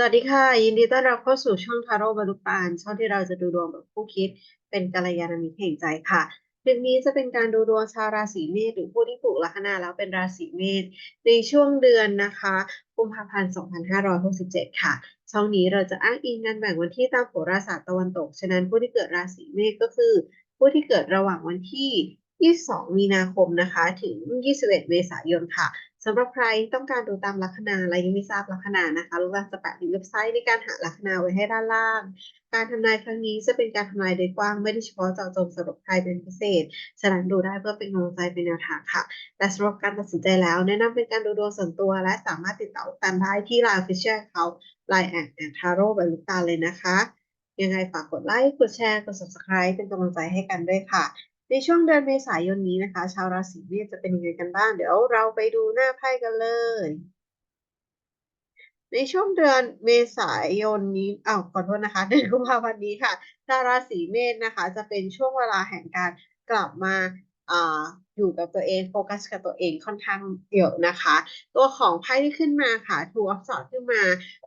สวัสดีค่ะ ยินดีต้อนรับเข้าสู่ช่องทาโร่บรรลุปานช่องที่เราจะดูดวงแบบผู้คิด เป็นกัลยาณมิตรแห่งใจค่ะคลิปนี้จะเป็นการดูดวงชาวราศีเมษหรือผู้ที่ผูกลัคนาแล้วเป็นราศีเมษในช่วงเดือนนะคะกุมภาพันธ์2567 ค่ะ ช่องนี้เราจะอ้างอิงการแบ่งวันที่ตามโหราศาสตร์ตะวันตก ฉะนั้นผู้ที่เกิดราศีเมษก็คือ ผู้ที่เกิดระหว่างวันที่ 22 มีนาคมนะคะ ถึง 21 เมษายนค่ะ สำหรับใครต้องการดูตามลัคนาและยังไม่ทราบลัคนานะคะลูกหลาจะแปะลิงก์เว็บไซต์ในการหาลัคนาไว้ให้ด้านล่าง การทำนายครั้งนี้จะเป็นการทำนายโดยกว้างไม่ได้เฉพาะเจาะจงสำหรับใครเป็นพิเศษ ฉะนั้นดูได้เพื่อเป็นกำลังใจเป็นแนวทางค่ะแต่สำหรับการตัดสินใจแล้ว แนะนำเป็นการดูดวงส่วนตัว และสามารถติดต่อกันได้ที่ไลน์ Official เขาไลน์แอดแอดทาโร่บรรลุตาเลยนะคะ ยังไงฝากกดไลค์กดแชร์กด subscribe เป็นกำลังใจให้กันด้วยค่ะ ในช่วงเดือนเมษายนนี้นะคะ ชาวราศีเมษจะเป็นยังไงกันบ้าง เดี๋ยวเราไปดูหน้าไพ่กันเลย ในช่วงเดือนเมษายนนี้อ้าวขอโทษนะคะ เดือนกุมภาพันธ์นี้ค่ะ ชาวราศีเมษนะคะ จะเป็นช่วงเวลาแห่งการกลับมาอ่าอยู่กับตัวเองโฟกัสกับตัวเองค่อนข้างเยอะนะคะ ตัวของไพ่ที่ขึ้นมาค่ะ Two of Swords ขึ้นมา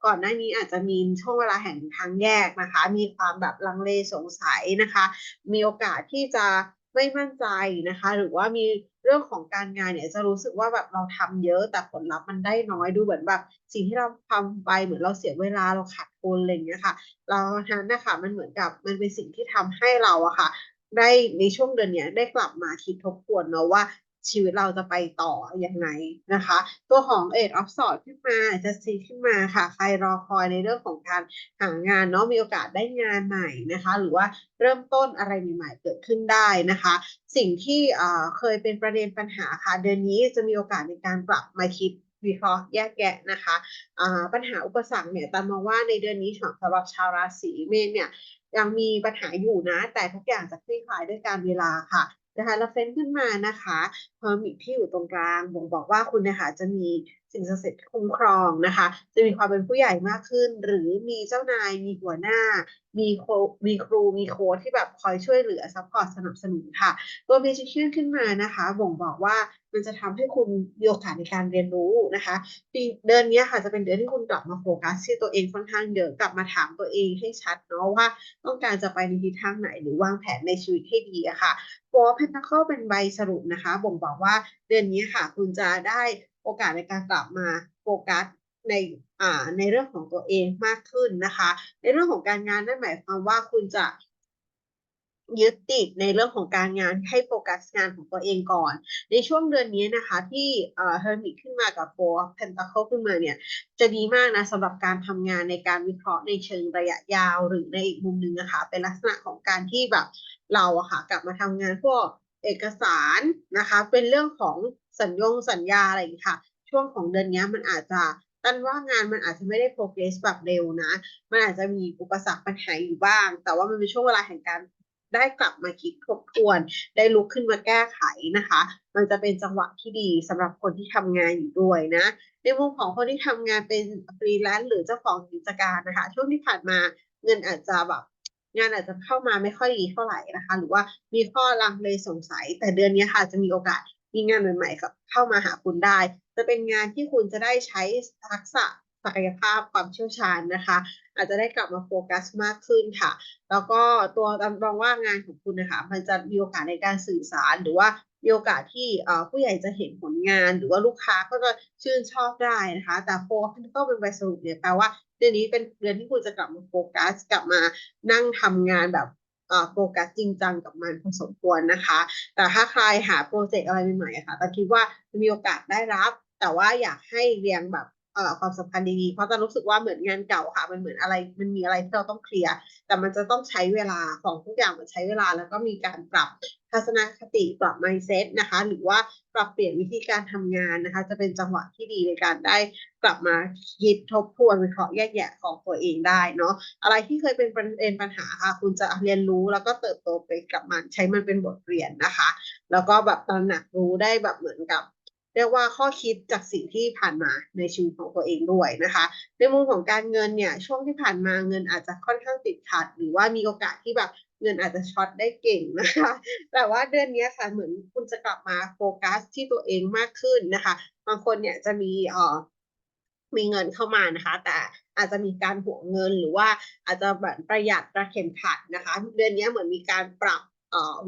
ก่อนหน้านี้อาจจะมีช่วงเวลาแห่งทางแยกนะคะ มีความแบบลังเลสงสัยนะคะ มีโอกาสที่จะ ไม่มั่นใจนะคะ หรือว่ามีเรื่องของการงานเนี่ยจะรู้สึกว่าแบบเราทำเยอะแต่ผลลัพธ์มันได้น้อยดูเหมือนแบบสิ่งที่เราทำไปเหมือนเราเสียเวลาเราขาดทุนอะไรอย่างเงี้ยค่ะเรานั้นนะคะมันเหมือนกับมันเป็นสิ่งที่ทำให้เราอะค่ะได้ในช่วงเดือนเนี้ยได้กลับมาคิดทบทวนเนาะว่า ชีวิตเราจะไปต่ออยังไงนะคะ ตัวของ Eight of Swords ขึ้นมาจะซีขึ้นมาค่ะ ใครรอคอยในเรื่องของการหางานเนาะมีโอกาสได้งานใหม่นะคะ หรือว่าเริ่มต้นอะไรใหม่ๆเกิดขึ้นได้นะคะ สิ่งที่เคยเป็นประเด็นปัญหาค่ะ เดือนนี้จะมีโอกาสในการกลับมาคิดวิเคราะห์แยกแยะนะคะปัญหาอุปสรรคเนี่ยตามมาว่าในเดือนนี้สำหรับชาวราศีเมษเนี่ยยังมีปัญหาอยู่นะ แต่ทุกอย่างจะคลี่คลายด้วยการเวลาค่ะ นะคะแล้วเฟ้นขึ้นมานะคะพอมีที่อยู่ตรงกลางบ่งบอกว่าคุณนะคะจะมี สิ่งศักดิ์สิทธิ์คุ้มครองนะคะ จะมีความเป็นผู้ใหญ่มากขึ้น หรือมีเจ้านายมีหัวหน้า มีโคมีครูมีโค้ชที่แบบคอยช่วยเหลือซัพพอร์ตสนับสนุนค่ะตัวเมจิเชียนขึ้นมานะคะ บ่งบอกว่ามันจะทำให้คุณมีโอกาสในการเรียนรู้นะคะปีเดือนนี้ค่ะจะเป็นเดือนที่คุณกลับมาโฟกัสที่ตัวเองค่อนข้างเยอะกลับมาถามตัวเองให้ชัดเนาะว่าต้องการจะไปในทิศทางไหนหรือวางแผนในชีวิตให้ดีอะค่ะตัวเพนทาเคิลเป็นใบสรุปนะคะ บ่งบอกว่าเดือนนี้ค่ะ คุณจะได้ โอกาสในการกลับมาโฟกัสในอ่าในเรื่องของตัวเองมากขึ้นนะคะ ในเรื่องของการงานนั่นหมายความว่าคุณจะยึดติดในเรื่องของการงานให้โฟกัสงานของตัวเองก่อน ในช่วงเดือนนี้นะคะ ที่เฮอร์มิตขึ้นมากับโฟร์เพนตาเคิลขึ้นมาเนี่ย จะดีมากนะสำหรับการทำงานในการวิเคราะห์ในเชิงระยะยาวหรือในอีกมุมหนึ่งนะคะ เป็นลักษณะของการที่แบบเราอะค่ะกลับมาทำงานพวกเอกสารนะคะ เป็นเรื่องของ สัญญงสัญญาอะไรอย่างนี้ค่ะ ช่วงของเดือนนี้มันอาจจะตั้นว่างานมันอาจจะไม่ได้โปรเกรสแบบเร็วนะ มันอาจจะมีอุปสรรคปัญหาอยู่บ้าง แต่ว่ามันเป็นช่วงเวลาแห่งการได้กลับมาคิดทบทวน ได้ลุกขึ้นมาแก้ไขนะคะ มันจะเป็นจังหวะที่ดีสำหรับคนที่ทำงานอยู่ด้วยนะ ในมุมของคนที่ทำงานเป็นฟรีแลนซ์หรือเจ้าของกิจการนะคะ ช่วงที่ผ่านมาเงินอาจจะแบบงานอาจจะเข้ามาไม่ค่อยดีเท่าไหร่นะคะ หรือว่ามีข้อลังเลสงสัย แต่เดือนนี้ค่ะจะมีโอกาส มีงานใหม่ๆเข้ามาหาคุณได้ จะเป็นงานที่คุณจะได้ใช้ทักษะศักยภาพความเชี่ยวชาญนะคะ อาจจะได้กลับมาโฟกัสมากขึ้นค่ะ แล้วก็ตัวตามองว่างานของคุณนะคะ มันจะมีโอกาสในการสื่อสารหรือว่ามีโอกาสที่ผู้ใหญ่จะเห็นผลงาน หรือว่าลูกค้าก็จะชื่นชอบได้นะคะ แต่โฟกัสก็เป็นใบสรุปเนี่ยแปลว่าเดือนนี้เป็นเดือนที่คุณจะกลับมาโฟกัส กลับมานั่งทำงานแบบ โฟกัสจริงจังกับมันพอสมควรนะคะ แต่ถ้าใครหาโปรเจกต์อะไรใหม่ๆค่ะแต่คิดว่ามีโอกาสได้รับ แต่ว่าอยากให้เรียงแบบ ความสำคัญดีๆ เพราะจะรู้สึกว่าเหมือนงานเก่าค่ะ มันเหมือนอะไร มันมีอะไรที่เราต้องเคลียร์ แต่มันจะต้องใช้เวลาของทุกอย่างมันใช้เวลา แล้วก็มีการปรับทัศนคติปรับ mindset นะคะ หรือว่าปรับเปลี่ยนวิธีการทำงานนะคะ จะเป็นจังหวะที่ดีในการได้กลับมาคิดทบทวนวิเคราะห์แยกแยะของตัวเองได้เนาะ อะไรที่เคยเป็นประเด็นปัญหาค่ะ คุณจะเรียนรู้แล้วก็เติบโตไปกับมัน ใช้มันเป็นบทเรียนนะคะ แล้วก็แบบตระหนักรู้ได้แบบเหมือนกับ เรียกว่าข้อคิดจากสิ่งที่ผ่านมาในชีวิตของตัวเองด้วยนะคะ ในมุมของการเงินเนี่ยช่วงที่ผ่านมาเงินอาจจะค่อนข้างติดขัด หรือว่ามีโอกาสที่แบบเงินอาจจะช็อตได้เก่งนะคะ แต่ว่าเดือนนี้ค่ะเหมือนคุณจะกลับมาโฟกัสที่ตัวเองมากขึ้นนะคะ บางคนเนี่ยจะมีเอ่อมีเงินเข้ามานะคะ แต่อาจจะมีการหวงเงินหรือว่าอาจจะแบบประหยัดประเข็มขัดนะคะ เดือนนี้เหมือนมีการปรับ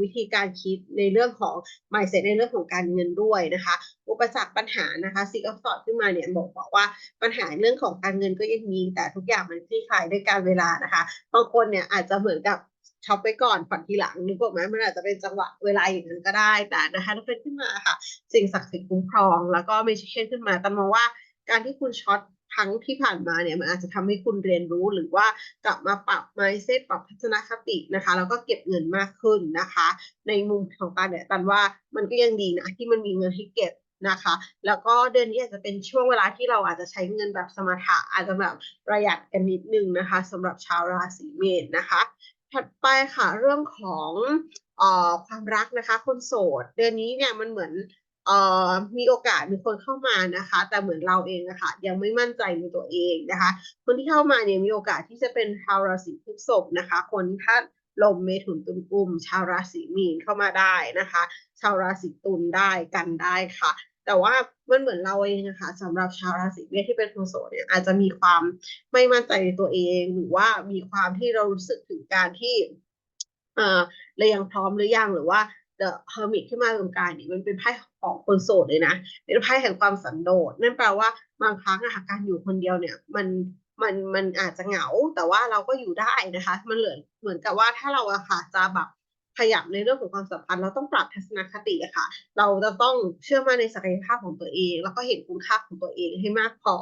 วิธีการคิดในเรื่องของ mindset ในเรื่องของการเงินด้วยนะคะ อุปสรรคปัญหานะคะซิกออฟสอดขึ้นมาเนี่ยบอกบอกว่าปัญหาเรื่องของการเงินก็ยังมี แต่ทุกอย่างมันคลี่คลายด้วยการเวลานะคะบางคนเนี่ยอาจจะเหมือนกับช็อปไปก่อนผ่อนทีหลังนึกออกไหมมันอาจจะเป็นจังหวะเวลาอย่างนั้นก็ได้แต่นะคะถ้าเป็นขึ้นมาค่ะ สิ่งศักดิ์สิทธิ์คุ้มครอง แล้วก็ไม่ใช่เช่นขึ้นมาแต่มองว่าการที่คุณช็อต ครั้งที่ผ่านมาเนี่ยมันอาจจะทำให้คุณเรียนรู้หรือว่ากลับมาปรับ mindset ปรับทัศนคตินะคะ แล้วก็เก็บเงินมากขึ้นนะคะ ในมุมของการเนี่ยตันว่ามันก็ยังดีนะที่มันมีเงินให้เก็บนะคะ แล้วก็เดือนนี้อาจจะเป็นช่วงเวลาที่เราอาจจะใช้เงินแบบสมถะอาจจะแบบประหยัดกันนิดนึงนะคะสำหรับชาวราศีเมษนะคะถัดไปค่ะเรื่องของอความรักนะคะ คนโสด เดือนนี้เนี่ยมันเหมือน เอ่อมีโอกาสมีคนเข้ามานะคะ แต่เหมือนเราเองนะคะยังไม่มั่นใจในตัวเองนะคะ คนที่เข้ามาเนี่ยมีโอกาสที่จะเป็นชาวราศีพฤษภนะคะ คนที่านลมเมถุนตุลกุม ชาวราศีมีนเข้ามาได้นะคะ ชาวราศีตุลได้กันได้ค่ะ แต่ว่ามันเหมือนเราเองนะคะสำหรับชาวราศีเมษที่เป็นคนโสดเนี่ยอาจจะมีความไม่มั่นใจในตัวเองหรือว่ามีความที่เรารู้สึกถึงการที่เออเรายังพร้อมหรือยังหรือว่า The Hermit ที่มาตรงกลางนี่มันเป็นไพ่ของคนโสดเลยนะเป็นไพ่แห่งความสันโดษนั่นแปลว่าบางครั้งอะการอยู่คนเดียวเนี่ยมันมันมันอาจจะเหงาแต่ว่าเราก็อยู่ได้นะคะ มันเหมือนเหมือนกับว่าถ้าเราอะค่ะจะแบบขยับในเรื่องของความสัมพันธ์เราต้องปรับทัศนคติอะค่ะ เราจะต้องเชื่อมั่นในศักยภาพของตัวเอง แล้วก็เห็นคุณค่าของตัวเองให้มากพอ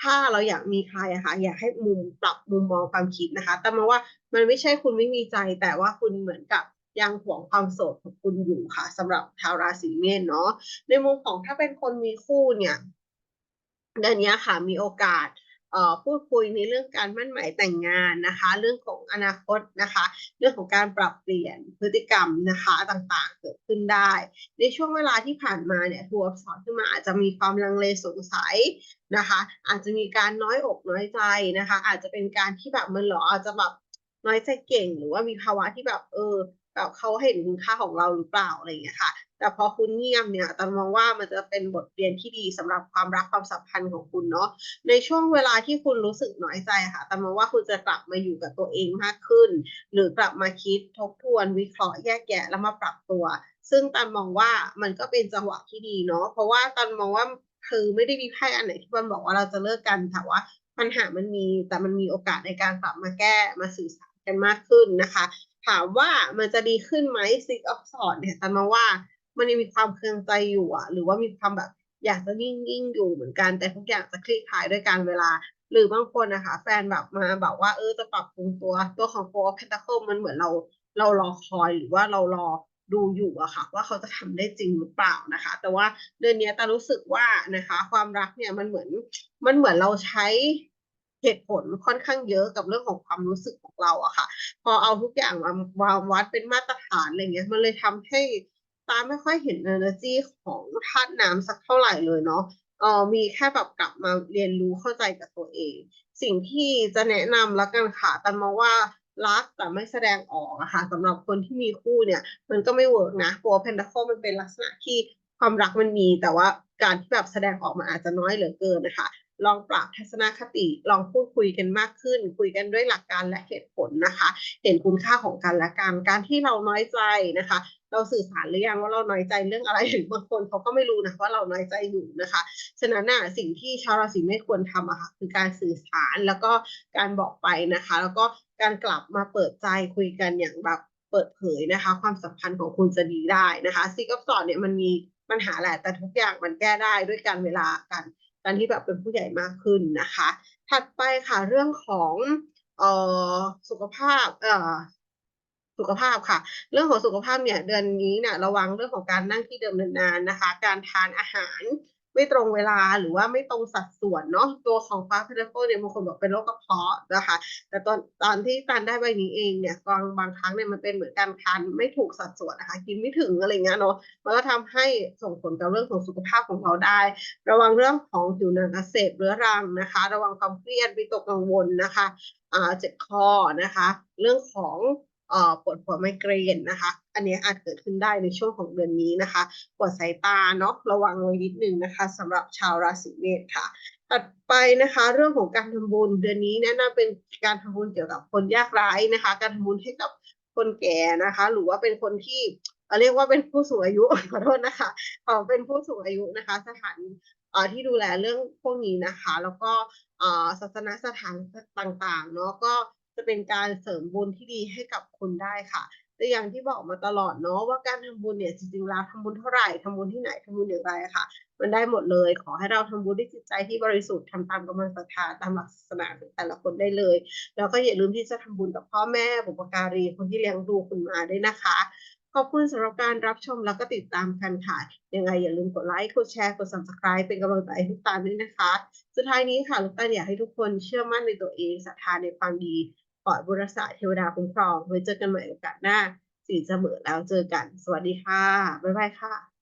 ถ้าเราอยากมีใครอะค่ะอยากให้มุมปรับมุมมองความคิดนะคะ แต่มาว่ามันไม่ใช่คุณไม่มีใจแต่ว่าคุณเหมือนกับ ยังห่วงความโสดของคุณอยู่ค่ะสำหรับชาวราศีเมษเนาะในมุมของถ้าเป็นคนมีคู่เนี่ยเดือนนี้ค่ะมีโอกาสพูดคุยในเรื่องการมั่นหมายแต่งงานนะคะ เรื่องของอนาคตนะคะ เรื่องของการปรับเปลี่ยนพฤติกรรมนะคะต่างๆ เกิดขึ้นได้ ในช่วงเวลาที่ผ่านมาเนี่ยทัวร์สอนขึ้นมาอาจจะมีความลังเลสงสัยนะคะ อาจจะมีการน้อยอกน้อยใจนะคะ อาจจะเป็นการที่แบบมันหรออาจจะแบบน้อยใจเก่งหรือว่ามีภาวะที่แบบเออ แบบเขาเห็นคุณค่าของเราหรือเปล่าอะไรอย่างเงี้ยค่ะ แต่พอคุณเงียบเนี่ยตันมองว่ามันจะเป็นบทเรียนที่ดีสำหรับความรักความสัมพันธ์ของคุณเนาะ ในช่วงเวลาที่คุณรู้สึกน้อยใจค่ะตันมองว่าคุณจะกลับมาอยู่กับตัวเองมากขึ้น หรือกลับมาคิดทบทวนวิเคราะห์แยกแยะแล้วมาปรับตัว ซึ่งตันมองว่ามันก็เป็นจังหวะที่ดีเนาะ เพราะว่าตันมองว่าคือไม่ได้มีไพ่อันไหนที่มันบอกว่าเราจะเลิกกันแต่ว่าปัญหามันมีแต่มันมีโอกาสในการกลับมาแก้มาสื่อสารกันมากขึ้นนะคะ ถามว่ามันจะดีขึ้นไหมซิกออฟสอดเนี่ยแต่มาว่ามันยังมีความเครืองใจอยู่อะหรือว่ามีความแบบอยากจะนิ่งๆอยู่เหมือนกัน แต่ทุกอย่างจะคลี่คลายด้วยการเวลา หรือบางคนนะคะ แฟนแบบมาบอกว่าเออจะปรับปรุงตัวตัวของโฟร์เพนทาเคิลมันเหมือนเราเรารอคอยหรือว่าเรารอดูอยู่อะค่ะ ว่าเขาจะทำได้จริงหรือเปล่านะคะ แต่ว่าเดือนนี้ต่รู้สึกว่านะคะ ความรักเนี่ยมันเหมือนมันเหมือนเราใช้ เหตุผลค่อนข้างเยอะกับเรื่องของความรู้สึกของเราอะค่ะ พอเอาทุกอย่างมาวางวัดเป็นมาตรฐานอะไรเงี้ยมันเลยทำให้ตาไม่ค่อยเห็น energy ของธาตุน้ำสักเท่าไหร่เลยเนาะเออมีแค่แบบกลับมาเรียนรู้เข้าใจกับตัวเอง สิ่งที่จะแนะนำแล้วกันค่ะตันมองว่ารักแต่ไม่แสดงออกอะค่ะสำหรับคนที่มีคู่เนี่ย มันก็ไม่เวิร์กนะตัวเพนดาโคมันเป็นลักษณะที่ความรักมันมีแต่ว่าการที่แบบแสดงออกมาอาจจะน้อยเหลือเกินนะคะ ลองปรับทัศนคติ ลองพูดคุยกันมากขึ้น คุยกันด้วยหลักการและเหตุผลนะคะ เห็นคุณค่าของกันและกัน การที่เราน้อยใจนะคะ เราสื่อสารหรือยังว่าเราน้อยใจเรื่องอะไรหรือบางคนเขาก็ไม่รู้นะว่าเราน้อยใจอยู่นะคะ ฉะนั้นน่ะสิ่งที่ชาวราศีไม่ควรทำอะค่ะคือการสื่อสารแล้วก็การบอกไปนะคะ แล้วก็การกลับมาเปิดใจคุยกันอย่างแบบเปิดเผยนะคะ ความสัมพันธ์ของคุณจะดีได้นะคะซีกับสอนเนี่ยมันมีปัญหาแหละแต่ทุกอย่างมันแก้ได้ด้วยการเวลากัน การที่แบบเป็นผู้ใหญ่มากขึ้นนะคะ ถัดไปค่ะเรื่องของเอ่อสุขภาพเอ่อสุขภาพค่ะ เรื่องของสุขภาพเนี่ยเดือนนี้เนี่ยระวังเรื่องของการนั่งที่เดิมนานๆนะคะ การทานอาหาร ไม่ตรงเวลาหรือว่าไม่ตรงสัดส่วนเนาะตัวของฟ้าเพลโฟเนี่ยบางคนบอกเป็นโรคกระเพาะนะคะ แต่ตอนตอนที่ตันได้ใบนี้เองเนี่ยบางบางครั้งเนี่ยมันเป็นเหมือนการทานไม่ถูกสัดส่วนนะคะ กินไม่ถึงอะไรเงี้ยเนาะมันก็ทำให้ส่งผลกับเรื่องของสุขภาพของเราได้ ระวังเรื่องของผิวหนังอักเสบเรื้อรังนะคะ ระวังความเครียดวิตกกังวลนะคะอ่าเจ็บคอนะคะ เรื่องของ ปวดหัวไมเกรนนะคะ อันนี้อาจเกิดขึ้นได้ในช่วงของเดือนนี้นะคะ ปวดสายตาเนาะระวังไว้นิดนึงนะคะสำหรับชาวราศีเมษค่ะไปถัดไปนะคะเรื่องของการทำบุญเดือนนี้แนะนำเป็นการทำบุญเกี่ยวกับคนยากไร้นะคะ การทำบุญให้กับคนแก่นะคะ หรือว่าเป็นคนที่เรียกว่าเป็นผู้สูงอายุขอโทษนะคะเป็นผู้สูงอายุนะคะ สถานที่ดูแลเรื่องพวกนี้นะคะ แล้วก็ศาสนสถานต่างๆเนาะก็ จะเป็นการเสริมบุญที่ดีให้กับคุณได้ค่ะแต่อย่างที่บอกมาตลอดเนาะว่าการทำบุญเนี่ยจริงๆแล้วทำบุญเท่าไหร่ทำบุญที่ไหนทำบุญอย่างไรค่ะ มันได้หมดเลย ขอให้เราทำบุญด้วยจิตใจที่บริสุทธิ์ทำตามกำลังศรัทธาตามหลักศาสนาของแต่ละคนได้เลย แล้วก็อย่าลืมที่จะทำบุญกับพ่อแม่บุปการีคนที่เลี้ยงดูคุณมาด้วยนะคะ ขอบคุณสำหรับการรับชมแล้วก็ติดตามกันค่ะ ยังไงอย่าลืมกดไลค์กดแชร์กด subscribe เป็นกำลังใจให้ทุกตานด้วยนะคะ สุดท้ายนี้ค่ะลูกตาอยากให้ทุกคนเชื่อมั่นในตัวเองศรัทธาในความดี ปล่อยบุรษาเทวดาคุ้มครองไว้เจอกันใหม่โอกาสหน้าสีเสมอแล้วเจอกัน สวัสดีค่ะ บ๊ายบายค่ะ